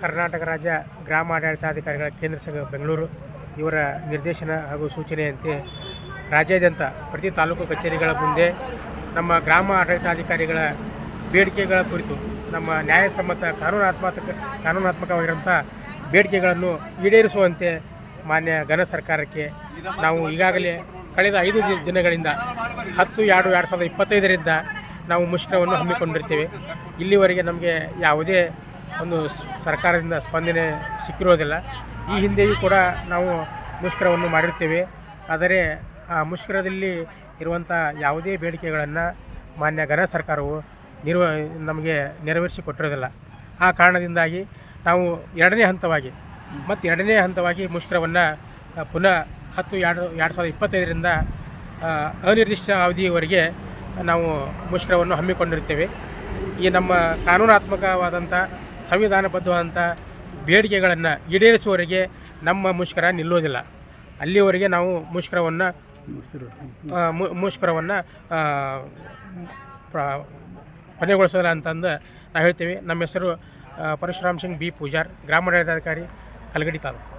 ಕರ್ನಾಟಕ ರಾಜ್ಯ ಗ್ರಾಮ ಆಡಳಿತಾಧಿಕಾರಿಗಳ ಕೇಂದ್ರ ಸಂಘ ಬೆಂಗಳೂರು ಇವರ ನಿರ್ದೇಶನ ಹಾಗೂ ಸೂಚನೆಯಂತೆ ರಾಜ್ಯಾದ್ಯಂತ ಪ್ರತಿ ತಾಲೂಕು ಕಚೇರಿಗಳ ಮುಂದೆ ನಮ್ಮ ಗ್ರಾಮ ಆಡಳಿತಾಧಿಕಾರಿಗಳ ಬೇಡಿಕೆಗಳ ಕುರಿತು ನಮ್ಮ ನ್ಯಾಯಸಮ್ಮತ ಕಾನೂನಾತ್ಮಕ ಕಾನೂನಾತ್ಮಕವಾಗಿರುವಂಥ ಬೇಡಿಕೆಗಳನ್ನು ಈಡೇರಿಸುವಂತೆ ಮಾನ್ಯ ಘನ ಸರ್ಕಾರಕ್ಕೆ ನಾವು ಈಗಾಗಲೇ ಕಳೆದ ಐದು ದಿನಗಳಿಂದ ಹತ್ತು ಎರಡು ಎರಡು ಸಾವಿರದ ಇಪ್ಪತ್ತೈದರಿಂದ ನಾವು ಮುಷ್ಕರವನ್ನು ಹಮ್ಮಿಕೊಂಡಿರ್ತೇವೆ. ಇಲ್ಲಿವರೆಗೆ ನಮಗೆ ಯಾವುದೇ ಒಂದು ಸರ್ಕಾರದಿಂದ ಸ್ಪಂದನೆ ಸಿಕ್ಕಿರೋದಿಲ್ಲ. ಈ ಹಿಂದೆಯೂ ಕೂಡ ನಾವು ಮುಷ್ಕರವನ್ನು ಮಾಡಿರ್ತೇವೆ ಆದರೆ ಆ ಮುಷ್ಕರದಲ್ಲಿ ಇರುವಂಥ ಯಾವುದೇ ಬೇಡಿಕೆಗಳನ್ನು ಮಾನ್ಯ ಘನ ಸರ್ಕಾರವು ನಿರ್ವ, ನಮಗೆ ನೆರವೇರಿಸಿ ಕೊಟ್ಟಿರೋದಿಲ್ಲ. ಆ ಕಾರಣದಿಂದಾಗಿ ನಾವು ಎರಡನೇ ಹಂತವಾಗಿ, ಮತ್ತು ಎರಡನೇ ಹಂತವಾಗಿ ಮುಷ್ಕರವನ್ನು ಪುನಃ ಹತ್ತು ಎರಡು ಎರಡು ಸಾವಿರದ ಇಪ್ಪತ್ತೈದರಿಂದ ಅನಿರ್ದಿಷ್ಟ ಅವಧಿಯವರೆಗೆ ನಾವು ಮುಷ್ಕರವನ್ನು ಹಮ್ಮಿಕೊಂಡಿರ್ತೇವೆ ಈ ನಮ್ಮ ಕಾನೂನಾತ್ಮಕವಾದಂಥ ಸಂವಿಧಾನಬದ್ಧವಾದಂಥ ಬೇಡಿಕೆಗಳನ್ನು ಈಡೇರಿಸುವವರೆಗೆ ನಮ್ಮ ಮುಷ್ಕರ ನಿಲ್ಲೋದಿಲ್ಲ ಅಲ್ಲಿವರೆಗೆ ನಾವು ಮುಷ್ಕರವನ್ನು ಮುಷ್ಕರವನ್ನು ಕೊನೆಗೊಳಿಸೋದಿಲ್ಲ ಅಂತಂದು ನಾವು ಹೇಳ್ತೀವಿ. ನಮ್ಮ ಹೆಸರು ಪರಶುರಾಮ್ ಸಿಂಗ್ ಬಿ. ಪೂಜಾರ್ ಗ್ರಾಮಾಡಳಿತಾಧಿಕಾರಿ ಕಲಗಡಿ ತಾಲೂಕು.